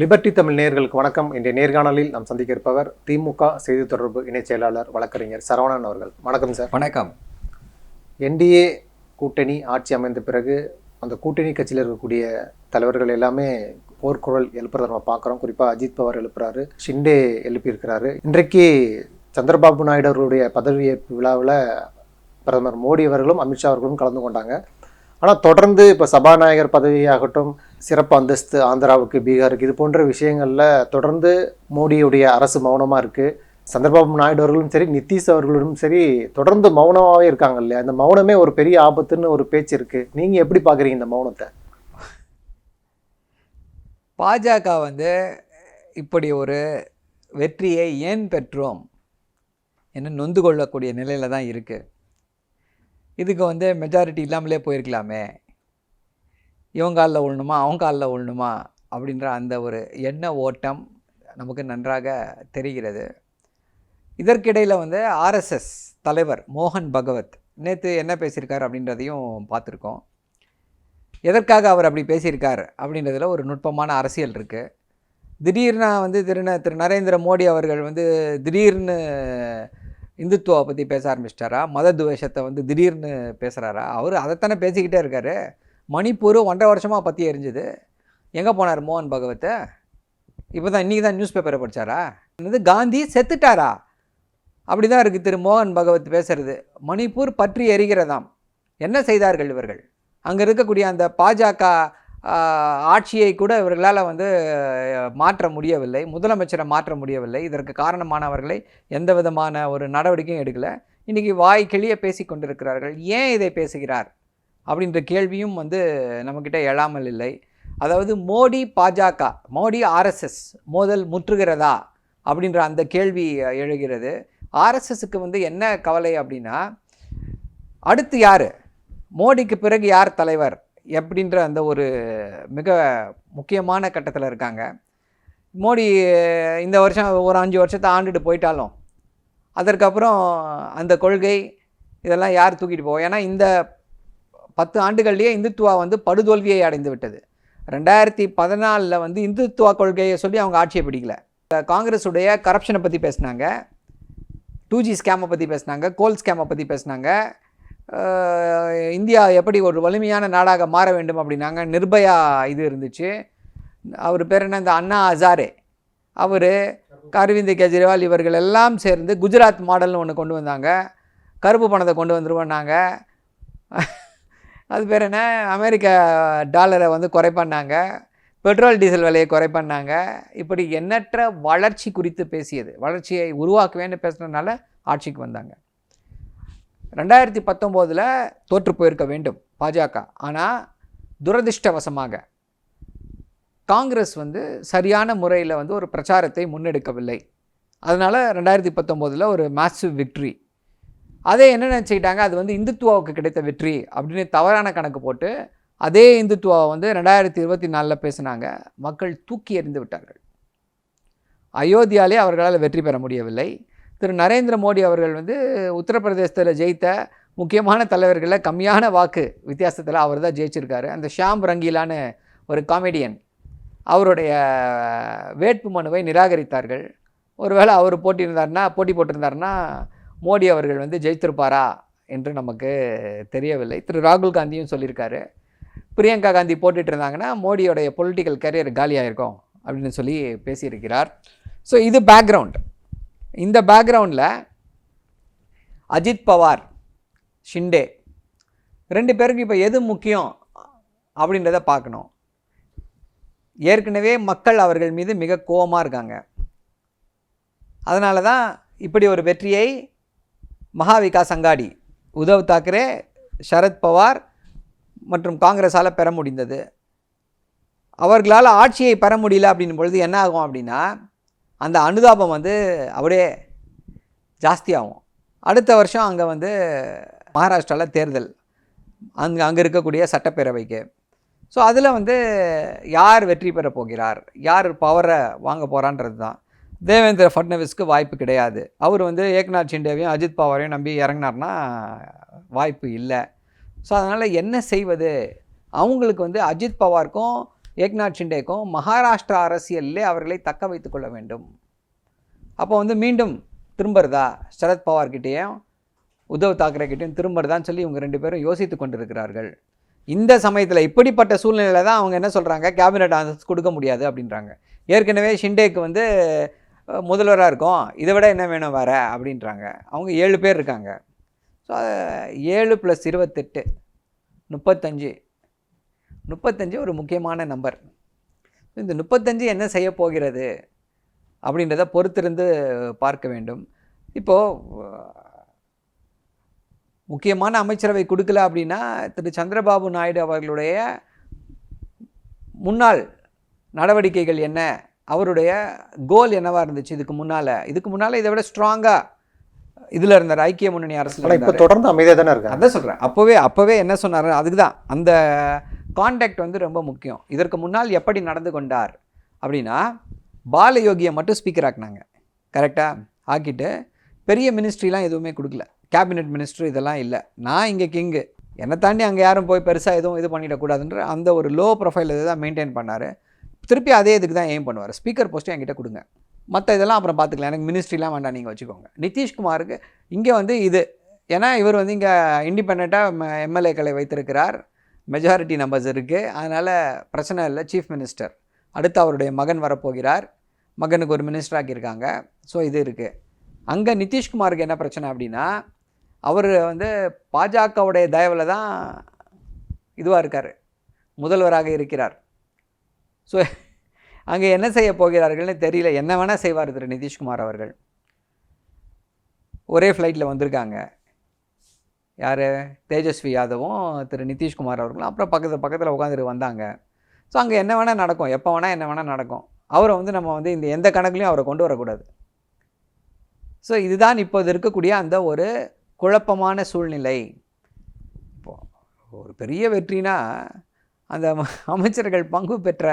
Liberty Tamil நேயர்களுக்கு வணக்கம். இன்றைய நேர்காணலில் நாம் சந்திக்க இருப்பவர் திமுக செய்தி தொடர்பு இணைச் செயலாளர் வழக்கறிஞர் சரவணன் அவர்கள். வணக்கம் சார். வணக்கம். என்டிஏ கூட்டணி ஆட்சி அமைந்த பிறகு அந்த கூட்டணி கட்சியில் இருக்கக்கூடிய தலைவர்கள் எல்லாமே போர்க்குரல் எழுப்புறதை நம்ம பார்க்குறோம். குறிப்பாக அஜித் பவார் எழுப்புறாரு ஷிண்டே எழுப்பியிருக்கிறாரு. இன்றைக்கு சந்திரபாபு நாயுடு அவர்களுடைய பதவியேற்பு விழாவில் பிரதமர் மோடி அவர்களும் அமித்ஷா அவர்களும் கலந்து கொண்டாங்க. ஆனால் தொடர்ந்து இப்போ சபாநாயகர் பதவியாகட்டும் சிறப்பு அந்தஸ்து ஆந்திராவுக்கு பீகாருக்கு இது போன்ற விஷயங்களில் தொடர்ந்து மோடியுடைய அரசு மௌனமாக இருக்குது சந்திரபாபு நாயுடு அவர்களும் சரி நிதிஷ் அவர்களும் சரி தொடர்ந்து மௌனமாகவே இருக்காங்க இல்லையா? அந்த மௌனமே ஒரு பெரிய ஆபத்துன்னு ஒரு பேச்சு இருக்குது நீங்கள் எப்படி பார்க்குறீங்க இந்த மௌனத்தை? பாஜக வந்து இப்படி ஒரு வெற்றியை ஏன் பெற்றோம் என்று நொந்து கொள்ளக்கூடிய நிலையில் தான் இருக்குது இதுக்கு வந்து மெஜாரிட்டி இல்லாமலே போயிருக்கலாமே. இவன் காலில் விழணுமா அவன் காலில் விழணுமா அப்படின்ற அந்த ஒரு எண்ண ஓட்டம் நமக்கு நன்றாக தெரிகிறது. இதற்கிடையில் வந்து ஆர்எஸ்எஸ் தலைவர் மோகன் பகவத் நேற்று என்ன பேசியிருக்கார் அப்படின்றதையும் பார்த்துருக்கோம். எதற்காக அவர் அப்படி பேசியிருக்கார் அப்படின்றதில் ஒரு நுட்பமான அரசியல் இருக்குது திடீர்னு வந்து திரு திரு நரேந்திர மோடி அவர்கள் வந்து திடீர்னு இந்துத்துவா பற்றி பேச ஆரம்பிச்சிட்டாரா? மத துவேஷத்தை வந்து திடீர்னு பேசுகிறாரா அவர் அதைத்தானே பேசிக்கிட்டே இருக்காரு. மணிப்பூர் ஒன்றரை வருஷமாக பற்றி எரிஞ்சுது. எங்கே போனார் மோகன் பகவத்தை? இப்போ தான் இன்றைக்கி தான் நியூஸ் பேப்பரை படித்தாரா என்னது காந்தி செத்துட்டாரா? அப்படி தான் இருக்குது திரு மோகன் பகவத் பேசுகிறது மணிப்பூர் பற்றி எரிகிறதாம். என்ன செய்தார்கள் இவர்கள்? அங்கே இருக்கக்கூடிய அந்த பாஜக ஆட்சியை கூட இவர்களால் வந்து மாற்ற முடியவில்லை. முதலமைச்சரை மாற்ற முடியவில்லை. இதற்கு காரணமானவர்களை எந்த விதமான ஒரு நடவடிக்கையும் எடுக்கலை. இன்றைக்கி வாய் கிளிய பேசி கொண்டிருக்கிறார்கள். ஏன் இதை பேசுகிறார்? அப்படின்ற கேள்வியும் வந்து நம்மக்கிட்ட எழாமல் இல்லை. அதாவது மோடி பாஜக மோடி ஆர்எஸ்எஸ் மோதல் முற்றுகிறதா அப்படின்ற அந்த கேள்வி எழுகிறது. ஆர்எஸ்எஸ்க்கு வந்து என்ன கவலை அப்படின்னா அடுத்து யார்? மோடிக்கு பிறகு யார் தலைவர்? எப்படின்ற அந்த ஒரு மிக முக்கியமான கட்டத்தில் இருக்காங்க. மோடி இந்த வருஷம் ஒரு அஞ்சு வருஷத்தை ஆண்டுட்டு போயிட்டாலும் அதற்கப்புறம் அந்த கொள்கை இதெல்லாம் யார் தூக்கிட்டு போவோம் ஏன்னா இந்த பத்து ஆண்டுகள்லேயே இந்துத்துவா வந்து படுதோல்வியை அடைந்து விட்டது. ரெண்டாயிரத்தி பதினாலில் வந்து இந்துத்துவா கொள்கையை சொல்லி அவங்க ஆட்சியை பிடிக்கல. காங்கிரஸுடைய கரப்ஷனை பற்றி பேசினாங்க. டூ ஜி ஸ்கேமை பற்றி பேசினாங்க. கோல் ஸ்கேமை பற்றி பேசினாங்க. இந்தியா எப்படி ஒரு வலிமையான நாடாக மாற வேண்டும் அப்படின்னாங்க. நிர்பயா இது இருந்துச்சு. அவர் பேர் என்ன? இந்த அண்ணா ஹசாரே. அவர் அரவிந்த் கெஜ்ரிவால் இவர்கள் எல்லாம் சேர்ந்து குஜராத் மாடல்னு ஒன்று கொண்டு வந்தாங்க. கருப்பு பணத்தை கொண்டு வந்துருவோன்னாங்க. அது பேர் என்ன? அமெரிக்க டாலரை வந்து குறைப்பண்ணாங்க பெட்ரோல் டீசல் விலையை குறைப்பண்ணாங்க இப்படி எண்ணற்ற வளர்ச்சி குறித்து பேசியது. வளர்ச்சியை உருவாக்குவேன்னு பேசுனதுனால ஆட்சிக்கு வந்தாங்க. ரெண்டாயிரத்தி பத்தொம்போதில் தோற்று போயிருக்க வேண்டும் பாஜக. ஆனால் துரதிர்ஷ்டவசமாக காங்கிரஸ் வந்து சரியான முறையில் வந்து ஒரு பிரச்சாரத்தை முன்னெடுக்கவில்லை. அதனால் ரெண்டாயிரத்தி பத்தொம்போதில் ஒரு மேசிவ் விக்ட்ரி அதே என்ன நினச்சிக்கிட்டாங்க? அது வந்து இந்துத்துவாவுக்கு கிடைத்த வெற்றி அப்படின்னு தவறான கணக்கு போட்டு அதே இந்துத்துவாவை வந்து ரெண்டாயிரத்தி இருபத்தி நாலில் பேசினாங்க. மக்கள் தூக்கி எறிந்து விட்டார்கள். அயோத்தியாலே அவர்களால் வெற்றி பெற முடியவில்லை. திரு நரேந்திர மோடி அவர்கள் வந்து உத்தரப்பிரதேசத்தில் ஜெயித்த முக்கியமான தலைவர்களில் கம்மியான வாக்கு வித்தியாசத்தில் அவர் தான் ஜெயிச்சிருக்காரு. அந்த ஷாம் ரங்கீலான்னு ஒரு காமெடியன் அவருடைய வேட்பு மனுவை நிராகரித்தார்கள். ஒருவேளை அவர் போட்டியிருந்தாருன்னா போட்டி போட்டிருந்தாருன்னா மோடி அவர்கள் வந்து ஜெயித்திருப்பாரா என்று நமக்கு தெரியவில்லை. திரு ராகுல் காந்தியும் சொல்லியிருக்காரு. பிரியங்கா காந்தி போட்டுட்டு இருந்தாங்கன்னா மோடியோடைய பொலிட்டிக்கல் கரியர் காலியாயிருக்கும் அப்படின்னு சொல்லி பேசியிருக்கிறார். ஸோ இது பேக்ரவுண்ட் இந்த பேக்ரவுண்டில் அஜித் பவார் ஷிண்டே ரெண்டு பேருக்கு இப்போ எது முக்கியம் அப்படின்றத பார்க்கணும். ஏற்கனவே மக்கள் அவர்கள் மீது மிக கோவமாக இருக்காங்க. அதனால தான் இப்படி ஒரு வெற்றியை மகாவிகாஸ் அங்காடி உத்தவ் தாக்கரே சரத் பவார் மற்றும் காங்கிரஸால் பெற முடிந்தது. அவர்களால் ஆட்சியை பெற முடியல அப்படின் பொழுது என்ன ஆகும் அப்படின்னா அந்த அனுதாபம் வந்து அப்படியே ஜாஸ்தியாகும். அடுத்த வருஷம் அங்கே வந்து மகாராஷ்டிராவில் தேர்தல். அங்கே அங்கே இருக்கக்கூடிய சட்டப்பேரவைக்கு. ஸோ அதில் வந்து யார் வெற்றி பெற போகிறார்? யார் பவரை வாங்க போகிறான்றது தான் தேவேந்திர ஃபட்னவிஸ்க்கு வாய்ப்பு கிடையாது. அவர் வந்து ஏக்நாத் ஷிண்டேவையும் அஜித் பவாரையும் நம்பி இறங்கினார்னா வாய்ப்பு இல்லை. ஸோ அதனால் என்ன செய்வது? அவங்களுக்கு வந்து அஜித் பவாருக்கும் ஏக்நாத் ஷிண்டேக்கும் மகாராஷ்டிரா அரசியலிலே அவர்களை தக்க வைத்து கொள்ள வேண்டும். அப்போ வந்து மீண்டும் திரும்புறதா? சரத் பவார்கிட்டேயும் உத்தவ் தாக்கரேக்கிட்டையும் திரும்புறதான்னு சொல்லி இவங்க ரெண்டு பேரும் யோசித்து கொண்டிருக்கிறார்கள். இந்த சமயத்தில் இப்படிப்பட்ட சூழ்நிலையில் தான் அவங்க என்ன சொல்கிறாங்க கேபினட் ஆன்சர்ஸ் கொடுக்க முடியாது அப்படின்றாங்க. ஏற்கனவே ஷிண்டேக்கு வந்து முதல்வராக இருக்கும். இதை விட என்ன வேணும் வர அப்படின்றாங்க. அவங்க ஏழு பேர் இருக்காங்க. ஸோ ஏழு ப்ளஸ் இருபத்தெட்டு முப்பத்தஞ்சு. முப்பத்தஞ்சு ஒரு முக்கியமான நம்பர் இந்த முப்பத்தஞ்சு என்ன செய்ய போகிறது? அப்படின்றத பொறுத்திருந்து பார்க்க வேண்டும். இப்போது முக்கியமான அமைச்சரவை கொடுக்கல அப்படின்னா திரு. சந்திரபாபு நாயுடு அவர்களுடைய முன்னாள் நடவடிக்கைகள் என்ன? அவருடைய கோல் என்னவா இருந்துச்சு? இதுக்கு முன்னால். இதுக்கு முன்னால் இதை விட ஸ்ட்ராங்காக இதில் இருந்தார். ஐக்கிய முன்னணி ஆனால் இப்போ தொடர்ந்து அமைதியாக தானே இருக்காங்க அதான் சொல்கிறேன் அப்போவே அப்போவே என்ன சொன்னார்? அதுக்கு தான் அந்த கான்டாக்ட் வந்து ரொம்ப முக்கியம். இதற்கு முன்னால் எப்படி நடந்து கொண்டார் அப்படின்னா பாலயோகியை மட்டும் ஸ்பீக்கர் ஆக்குனாங்க. கரெக்டாக ஆக்கிட்டு பெரிய மினிஸ்ட்ரிலாம் எதுவுமே கொடுக்கல. கேபினெட் மினிஸ்டர் இதெல்லாம் இல்லை. நான் இங்கே கிங்கு என்னை தாண்டி அங்கே யாரும் போய் பெருசாக எதுவும் இது பண்ணிடக்கூடாதுன்ற அந்த ஒரு லோ ப்ரொஃபைல் இதை தான் மெயின்டைன் பண்ணார். திருப்பி அதே இதுக்கு தான் ஏம் பண்ணுவார். ஸ்பீக்கர் போஸ்ட்டும் என்கிட்ட கொடுங்க. மற்ற இதெல்லாம் அப்புறம் பார்த்துக்கலாம். எனக்கு மினிஸ்ட்ரிலாம் வேண்டாம் நீங்கள் வச்சுக்கோங்க. நிதிஷ்குமாருக்கு இங்கே வந்து இது. ஏன்னா இவர் வந்து இங்கே இண்டிபெண்ட்டாக எம்எல்ஏக்களை வைத்திருக்கிறார். மெஜாரிட்டி நம்பர்ஸ் இருக்குது அதனால் பிரச்சனை இல்லை. சீஃப் மினிஸ்டர் அடுத்து அவருடைய மகன் வரப்போகிறார். மகனுக்கு ஒரு மினிஸ்டர் ஆக்கியிருக்காங்க. ஸோ இது இருக்குது அங்கே நிதிஷ்குமாருக்கு என்ன பிரச்சனை அப்படின்னா அவர் வந்து பாஜகவுடைய தயவில் தான் இதுவாக இருக்கார். முதல்வராக இருக்கிறார். ஸோ அங்கே என்ன செய்ய போகிறார்கள்னு தெரியல. என்ன வேணால் செய்வார் திரு நிதிஷ்குமார் அவர்கள். ஒரே ஃப்ளைட்டில் வந்திருக்காங்க. யார்? தேஜஸ்வி யாதவும் திரு நிதிஷ்குமார் அவர்களும். அப்புறம் பக்கத்து பக்கத்தில் உட்காந்துட்டு வந்தாங்க. ஸோ அங்கே என்ன வேணால் நடக்கும். எப்போ வேணால் என்ன வேணால் நடக்கும். அவரை வந்து நம்ம வந்து இந்த எந்த கணக்குலையும் அவரை கொண்டு வரக்கூடாது. ஸோ இதுதான் இப்போது இருக்கக்கூடிய அந்த ஒரு குழப்பமான சூழ்நிலை. இப்போது ஒரு பெரிய வெற்றினா அந்த அமைச்சர்கள் பங்கு பெற்ற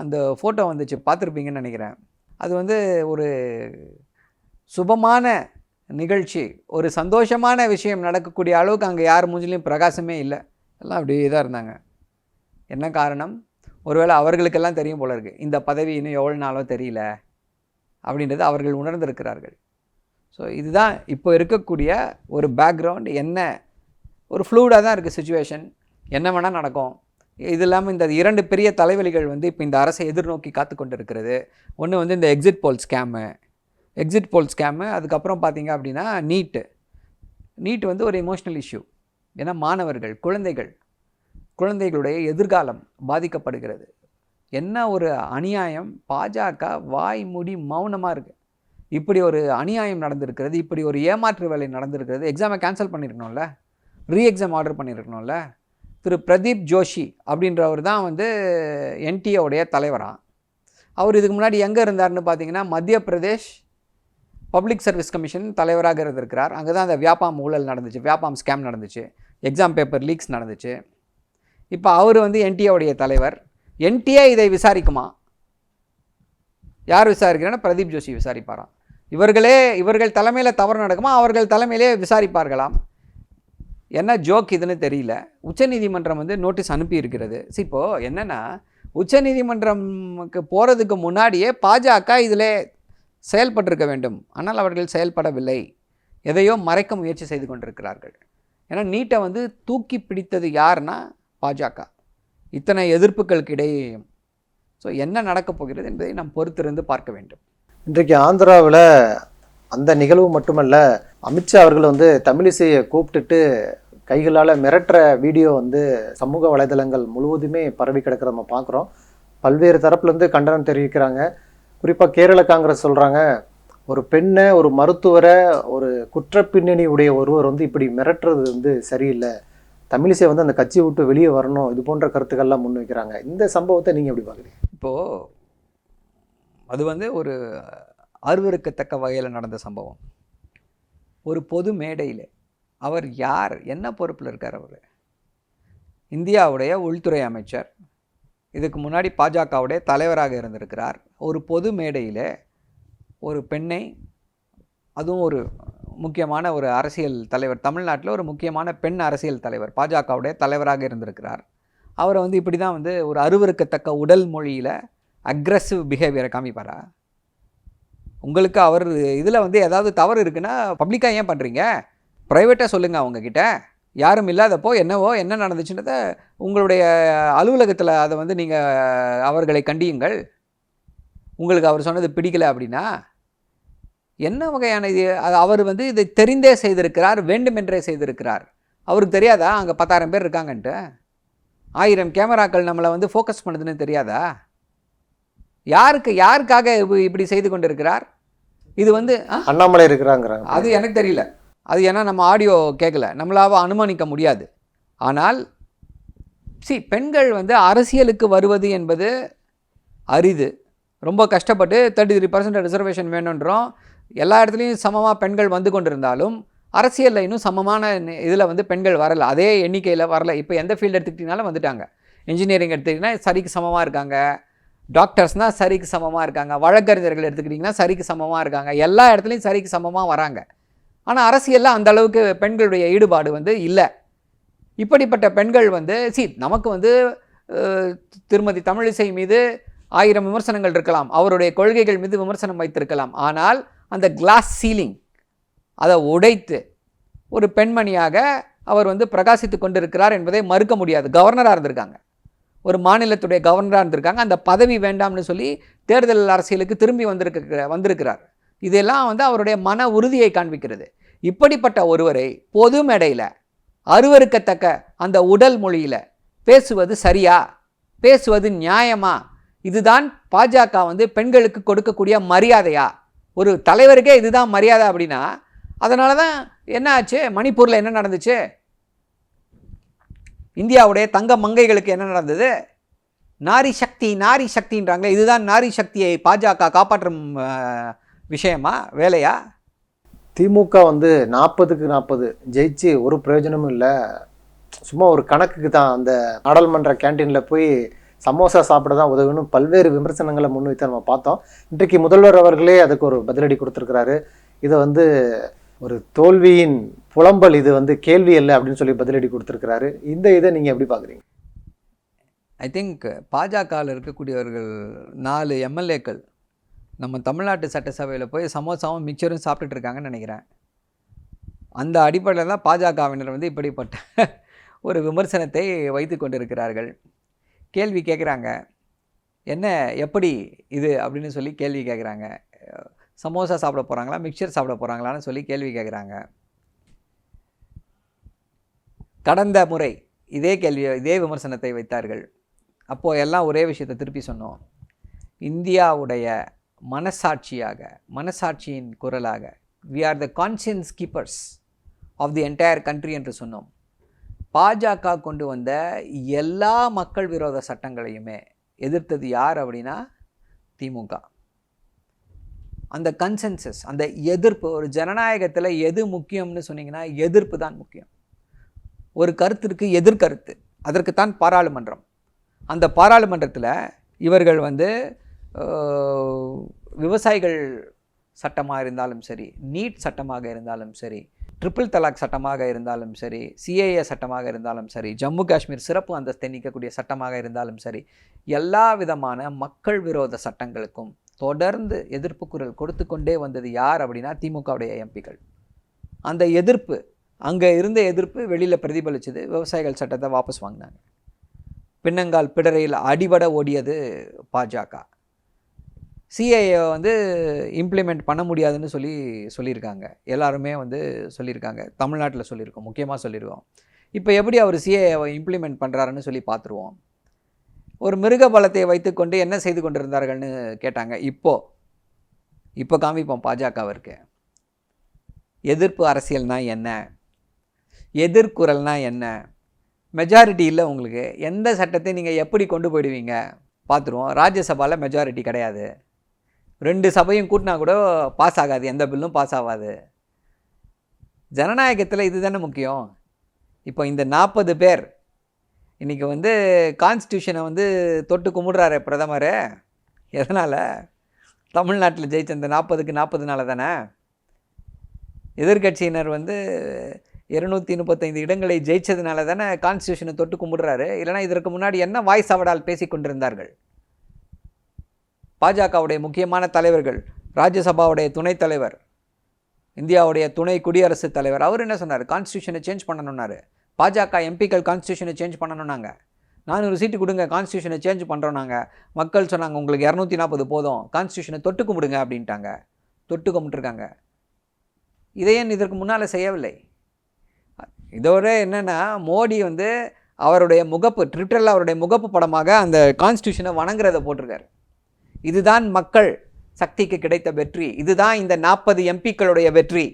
அந்த ஃபோட்டோ வந்துச்சு பார்த்துருப்பீங்கன்னு நினைக்கிறேன். அது வந்து ஒரு சுபமான நிகழ்ச்சி ஒரு சந்தோஷமான விஷயம் நடக்கக்கூடிய அளவுக்கு அங்கே யார் மூஞ்சிலையும் பிரகாசமே இல்லை. எல்லாம் அப்படியே தான் இருந்தாங்க. என்ன காரணம்? ஒருவேளை அவர்களுக்கெல்லாம் தெரியும் போல இருக்குது இந்த பதவி இன்னும் எவ்வளோ நாளோ தெரியல அப்படின்றது அவர்கள் உணர்ந்திருக்கிறார்கள். ஸோ இதுதான் இப்போ இருக்கக்கூடிய ஒரு பேக்ரவுண்ட் என்ன? ஒரு ஃப்ளூடாக தான் இருக்குது சுச்சுவேஷன் என்ன வேணால் நடக்கும். இது இல்லாமல் இந்த இரண்டு பெரிய தலைவலிகள் வந்து இப்போ இந்த அரசை எதிர்நோக்கி காத்து கொண்டு இருக்கிறது ஒன்று வந்து இந்த exit poll scam exit poll scam அதுக்கப்புறம் பார்த்தீங்க அப்படின்னா நீட்டு நீட் வந்து ஒரு எமோஷ்னல் இஷ்யூ ஏன்னா மாணவர்கள் குழந்தைகள் குழந்தைகளுடைய எதிர்காலம் பாதிக்கப்படுகிறது. என்ன ஒரு அநியாயம்? பாஜக வாய் மூடி மௌனமாக இருக்குது இப்படி ஒரு அநியாயம் நடந்திருக்கிறது. இப்படி ஒரு ஏமாற்று வேலை நடந்திருக்கிறது. எக்ஸாமை கேன்சல் பண்ணியிருக்கணும்ல ரீ எக்ஸாம் ஆர்டர் பண்ணியிருக்கணும்ல திரு பிரதீப் ஜோஷி அப்படின்றவர் தான் வந்து என்டிஏவுடைய தலைவராக அவர் இதுக்கு முன்னாடி எங்கே இருந்தார்னு பார்த்தீங்கன்னா மத்திய பிரதேஷ் பப்ளிக் சர்வீஸ் கமிஷன் தலைவராக இருந்திருக்கிறார். அங்கே தான் அந்த வியாபாம் ஊழல் நடந்துச்சு வியாபாம் ஸ்கேம் நடந்துச்சு எக்ஸாம் பேப்பர் லீக்ஸ் நடந்துச்சு. இப்போ அவர் வந்து என்டிஏவுடைய தலைவர். என்டிஏ இதை விசாரிக்குமா? யார் விசாரிக்கிறான்னா பிரதீப் ஜோஷி விசாரிப்பாராம். இவர்களே இவர்கள் தலைமையில் தவறு நடக்குமா? அவர்கள் தலைமையிலே விசாரிப்பார்களாம். என்ன ஜோக் இதுன்னு தெரியல. உச்சநீதிமன்றம் வந்து நோட்டீஸ் அனுப்பி இருக்கிறது See, என்னென்னா உச்சநீதிமன்றம்க்கு போகிறதுக்கு முன்னாடியே பாஜக இதில் செயல்பட்டிருக்க வேண்டும். ஆனால் அவர்கள் செயல்படவில்லை. எதையோ மறைக்க முயற்சி செய்து கொண்டிருக்கிறார்கள். ஏன்னா நீட்டை வந்து தூக்கி பிடித்தது யாருன்னா பாஜக. இத்தனை எதிர்ப்புகளுக்கு இடையேயும். ஸோ என்ன நடக்கப் போகிறது என்பதை நாம் பொறுத்திருந்து பார்க்க வேண்டும். இன்றைக்கு ஆந்திராவில் அந்த நிகழ்வு மட்டுமல்ல அமித்ஷா அவர்கள் வந்து தமிழிசையை கூப்பிட்டுட்டு கைகளால் மிரட்டுற வீடியோ வந்து சமூக வலைதளங்கள் முழுவதுமே பரவி கிடக்கிறத நம்ம பார்க்குறோம். பல்வேறு தரப்புலேருந்து கண்டனம் தெரிவிக்கிறாங்க. குறிப்பாக கேரள காங்கிரஸ் சொல்கிறாங்க ஒரு பெண்ணை ஒரு மருத்துவரை ஒரு குற்றப்பின்னணி உடைய ஒருவர் வந்து இப்படி மிரட்டுறது வந்து சரியில்லை. தமிழிசை வந்து அந்த கட்சியை விட்டு வெளியே வரணும் இது போன்ற கருத்துக்கள்லாம் முன்வைக்கிறாங்க இந்த சம்பவத்தை நீங்கள் எப்படி பார்க்குறீங்க? இப்போது அது வந்து ஒரு அருவருக்கத்தக்க வகையில் நடந்த சம்பவம். ஒரு பொது மேடையில். அவர் யார்? என்ன பொறுப்பில் இருக்கார் அவர்? இந்தியாவுடைய உள்துறை அமைச்சர். இதுக்கு முன்னாடி பாஜகவுடைய தலைவராக இருந்திருக்கிறார். ஒரு பொது மேடையில் ஒரு பெண்ணை அதுவும் ஒரு முக்கியமான ஒரு அரசியல் தலைவர் தமிழ்நாட்டில் ஒரு முக்கியமான பெண் அரசியல் தலைவர் பாஜகவுடைய தலைவராக இருந்திருக்கிறார். அவரை வந்து இப்படி தான் வந்து ஒரு அருவருக்கத்தக்க உடல் மொழியில் அக்ரஸிவ் பிஹேவியரை காமிப்பாரா? உங்களுக்கு அவர் இதில் வந்து ஏதாவது தவறு இருக்குன்னா பப்ளிக்காக ஏன் பண்ணுறீங்க ப்ரைவேட்டாக சொல்லுங்கள் அவங்கக்கிட்ட யாரும் இல்லாதப்போ என்னவோ என்ன நடந்துச்சுன்றதை உங்களுடைய அலுவலகத்தில் அதை வந்து நீங்கள் அவர்களை கண்டியுங்கள். உங்களுக்கு அவர் சொன்னது பிடிக்கலை அப்படின்னா என்ன வகையான இது? அது அவர் வந்து இதை தெரிந்தே செய்திருக்கிறார் வேண்டுமென்றே செய்திருக்கிறார். அவருக்கு தெரியாதா? அங்கே பத்தாயிரம் பேர் இருக்காங்கன்ட்டு. ஆயிரம் கேமராக்கள் நம்மளை வந்து ஃபோக்கஸ் பண்ணுதுன்னு தெரியாதா? யாருக்கு யாருக்காக இப்ப- இப்படி செய்து கொண்டிருக்கிறார்? இது வந்து? அண்ணாமலை இருக்கிறாங்கிறாங்க அது எனக்கு தெரியல. அது ஏன்னா நம்ம ஆடியோ கேட்கல நம்மளாவ அனுமானிக்க முடியாது. ஆனால் சி பெண்கள் வந்து அரசியலுக்கு வருவது என்பது அரிது. ரொம்ப கஷ்டப்பட்டு தேர்ட்டி த்ரீ பர்சன்ட் ரிசர்வேஷன் வேணுன்றோம். எல்லா இடத்துலையும் சமமாக பெண்கள் வந்து கொண்டிருந்தாலும் அரசியலில் இன்னும் சமமான இதில் வந்து பெண்கள் வரல. அதே எண்ணிக்கையில் வரல. இப்போ எந்த ஃபீல்டு எடுத்துக்கிட்டிங்கனாலும் வந்துட்டாங்க. இன்ஜினியரிங் எடுத்துக்கிட்டிங்கன்னா சரிக்கு சமமாக இருக்காங்க. டாக்டர்ஸ்னால் சரிக்கு சமமாக இருக்காங்க. வழக்கறிஞர்கள் எடுத்துக்கிட்டிங்கன்னா சரிக்கு சமமாக இருக்காங்க. எல்லா இடத்துலையும் சரிக்கு சமமாக வராங்க. ஆனால் அரசியலில் அந்த அளவுக்கு பெண்களுடைய ஈடுபாடு வந்து இல்லை. இப்படிப்பட்ட பெண்கள் வந்து சி நமக்கு வந்து திருமதி தமிழிசை மீது ஆயிரம் விமர்சனங்கள் இருக்கலாம். அவருடைய கொள்கைகள் மீது விமர்சனம் வைத்திருக்கலாம். ஆனால் அந்த கிளாஸ் சீலிங் அதை உடைத்து ஒரு பெண்மணியாக அவர் வந்து பிரகாசித்து கொண்டிருக்கிறார் என்பதை மறுக்க முடியாது. கவர்னராக இருந்திருக்காங்க. ஒரு மாநிலத்துடைய கவர்னராக இருந்திருக்காங்க. அந்த பதவி வேண்டாம்னு சொல்லி தேர்தல் அரசியலுக்கு திரும்பி வந்திருக்க வந்திருக்கிறார். இதெல்லாம் வந்து அவருடைய மன உறுதியை காண்பிக்கிறது. இப்படிப்பட்ட ஒருவரை பொது மேடையில் அருவருக்கத்தக்க அந்த உடல் மொழியில் பேசுவது சரியா? பேசுவது நியாயமா? இதுதான் பாஜக வந்து பெண்களுக்கு கொடுக்கக்கூடிய மரியாதையா? ஒரு தலைவருக்கே இதுதான் மரியாதை அப்படின்னா அதனால தான் என்ன ஆச்சு? மணிப்பூரில் என்ன நடந்துச்சு? இந்தியாவுடைய தங்க மங்கைகளுக்கு என்ன நடந்தது? நாரி சக்தி நாரி சக்தின்றாங்களே இதுதான் நாரி சக்தியை பாஜக காப்பாற்றும் விஷயமா? வேலையா? திமுக வந்து நாற்பதுக்கு நாற்பது ஜெயிச்சு ஒரு பிரயோஜனமும் இல்லை. சும்மா ஒரு கணக்குக்கு தான் அந்த நாடாளுமன்ற கேண்டீனில் போய் சமோசா சாப்பிட தான் உதவணும் பல்வேறு விமர்சனங்களை முன்வைத்து நம்ம பார்த்தோம். இன்றைக்கு முதல்வர் அவர்களே அதுக்கு ஒரு பதிலடி கொடுத்துருக்கிறாரு. இதை வந்து ஒரு தோல்வியின் புலம்பல் இது வந்து கேள்வி இல்லை அப்படின்னு சொல்லி பதிலடி கொடுத்துருக்கிறாரு. இந்த இதை நீங்கள் எப்படி பார்க்குறீங்க? ஐ திங்க் பாஜகவில் இருக்கக்கூடியவர்கள் நாலு எம்எல்ஏக்கள் நம்ம தமிழ்நாட்டு சட்டசபையில் போய் சமோசாவும் மிக்சரும் சாப்பிட்டுட்டு இருக்காங்கன்னு நினைக்கிறேன். அந்த அடிப்படையில் தான் பாஜகவினர் வந்து இப்படிப்பட்ட ஒரு விமர்சனத்தை வைத்து கொண்டிருக்கிறார்கள். கேள்வி கேட்குறாங்க என்ன எப்படி இது அப்படின்னு சொல்லி கேள்வி கேட்குறாங்க சமோசா சாப்பிட போகிறாங்களா மிக்சர் சாப்பிட போகிறாங்களான்னு சொல்லி கேள்வி கேட்குறாங்க கடந்த முறை இதே கேள்வி இதே விமர்சனத்தை வைத்தார்கள். அப்போது எல்லாம் ஒரே விஷயத்தை திருப்பி சொன்னோம். இந்தியாவுடைய மனசாட்சியாக மனசாட்சியின் குரலாக we are the conscience keepers of the entire country என்று சொன்னோம். பாஜக கொண்டு வந்த எல்லா மக்கள் விரோத சட்டங்களையுமே எதிர்த்தது யார் அப்படின்னா திமுக. அந்த கன்சென்சஸ் அந்த எதிர்ப்பு ஒரு ஜனநாயகத்தில் எது முக்கியம்னு சொன்னீங்கன்னா எதிர்ப்பு தான் முக்கியம். ஒரு கருத்திற்கு எதிர்கருத்து அதற்குத்தான் பாராளுமன்றம். அந்த பாராளுமன்றத்தில் இவர்கள் வந்து விவசாயிகள் சட்டமாக இருந்தாலும் சரி நீட் சட்டமாக இருந்தாலும் சரி ட்ரிபிள் தலாக் சட்டமாக இருந்தாலும் சரி சிஏஏ சட்டமாக இருந்தாலும் சரி ஜம்மு காஷ்மீர் சிறப்பு அந்தஸ்தை நீக்கக்கூடிய சட்டமாக இருந்தாலும் சரி எல்லா விதமான மக்கள் விரோத சட்டங்களுக்கும் தொடர்ந்து எதிர்ப்பு குரல் கொடுத்து கொண்டே வந்தது யார் அப்படின்னா திமுகவுடைய எம்பிக்கள். அந்த எதிர்ப்பு அங்கே இருந்த எதிர்ப்பு வெளியில் பிரதிபலிச்சது விவசாயிகள் சட்டத்தை வாபஸ் வாங்கினாங்க. பின்னங்கால் பிடரையில் அடிபட ஓடியது பாஜக. சிஐஏ வந்து இம்ப்ளிமெண்ட் பண்ண முடியாதுன்னு சொல்லி சொல்லியிருக்காங்க. எல்லாருமே வந்து சொல்லியிருக்காங்க. தமிழ்நாட்டில் சொல்லியிருக்கோம். முக்கியமாக சொல்லியிருக்கோம். இப்போ எப்படி அவர் சிஏஏவை இம்ப்ளிமெண்ட் பண்ணுறாருன்னு சொல்லி பார்த்துருவோம். ஒரு மிருக பலத்தை வைத்துக்கொண்டு என்ன செய்து கொண்டிருந்தார்கள்னு கேட்டாங்க. இப்போ இப்போ காமிப்போம் பாஜகவிற்கு. எதிர்ப்பு அரசியல்னால் என்ன? எதிர்குரல்னா என்ன? மெஜாரிட்டி இல்லை உங்களுக்கு. எந்த சட்டத்தை நீங்கள் எப்படி கொண்டு போயிடுவீங்க? பார்த்துருவோம். ராஜ்யசபாவில் மெஜாரிட்டி கிடையாது. ரெண்டு சபையும் கூட்டினா கூட பாஸ் ஆகாது. எந்த பில்லும் பாஸ் ஆகாது. ஜனநாயகத்தில் இதுதானே முக்கியம். இப்போ இந்த நாற்பது பேர் இன்றைக்கி வந்து கான்ஸ்டியூஷனை வந்து தொட்டு கும்பிடுறாரு பிரதமர். எதனால்? தமிழ்நாட்டில் ஜெயிச்ச இந்த நாற்பதுக்கு நாற்பதுனால தானே? எதிர்க்கட்சியினர் வந்து இருநூத்தி முப்பத்தைந்து இடங்களை ஜெயிச்சதுனால தானே கான்ஸ்டியூஷனை தொட்டு கும்பிடுறாரு. இல்லைனா இதற்கு முன்னாடி என்ன வாய்ஸ் அவடால் பேசிக் கொண்டிருந்தார்கள்? பாஜகவுடைய முக்கியமான தலைவர்கள் ராஜ்யசபாவுடைய துணைத் தலைவர் இந்தியாவுடைய துணை குடியரசுத் தலைவர் அவர் என்ன சொன்னார்? கான்ஸ்டியூஷனை சேஞ்ச் பண்ணணுன்னாரு பாஜக எம்பிக்கள் கான்ஸ்டியூஷனை சேஞ்ச் பண்ணணும்னாங்க நானூறு சீட்டு கொடுங்க கான்ஸ்டியூஷனை சேஞ்ச் பண்ணுறோம் நாங்கள் மக்கள் சொன்னாங்க உங்களுக்கு இரநூத்தி நாற்பது போதும். கான்ஸ்டியூஷனை தொட்டு கும்பிடுங்க அப்படின்ட்டாங்க. தொட்டு கும்பிட்டுருக்காங்க. இதை ஏன் இதற்கு முன்னால் செய்யவில்லை? இதோட என்னென்னா மோடி வந்து அவருடைய முகப்பு ட்விட்டரில் அவருடைய முகப்பு படமாக அந்த கான்ஸ்டியூஷனை வணங்குறதை போட்டிருக்காரு. இதுதான் மக்கள் சக்திக்கு கிடைத்த வெற்றி. இதுதான் இந்த நாற்பது எம்பிக்களுடைய வெற்றி.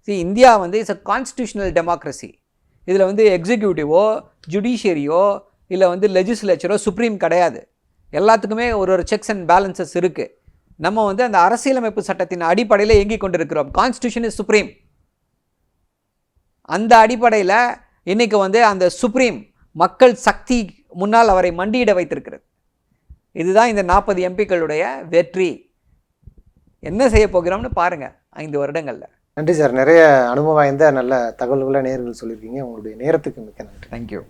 சி இந்தியா வந்து இட்ஸ் அ கான்ஸ்டியூஷனல் டெமோக்ரஸி இதில் வந்து எக்ஸிக்யூட்டிவோ ஜுடிஷியரியோ இல்லை வந்து லெஜிஸ்லேச்சரோ சுப்ரீம் கிடையாது. எல்லாத்துக்குமே ஒரு ஒரு செக்ஸ் அண்ட் பேலன்சஸ் இருக்குது நம்ம வந்து அந்த அரசியலமைப்பு சட்டத்தின் அடிப்படையில் இயங்கிக் கொண்டிருக்கிறோம். கான்ஸ்டியூஷன் இஸ் சுப்ரீம் அந்த அடிப்படையில் இன்றைக்கி வந்து அந்த சுப்ரீம் மக்கள் சக்தி முன்னால் அவரை மண்டியிட வைத்திருக்கிறது. இதுதான் இந்த நாற்பது எம்பிக்களுடைய வெற்றி. என்ன செய்ய போகிறோம்னு பாருங்கள் ஐந்து வருடங்களில். நன்றி சார். நிறைய அனுபவம் வாய்ந்த நல்ல தகவல்களை நேர்கள் சொல்லியிருக்கீங்க. உங்களுடைய நேரத்துக்கு மிக்க நன்றி. தேங்க்யூ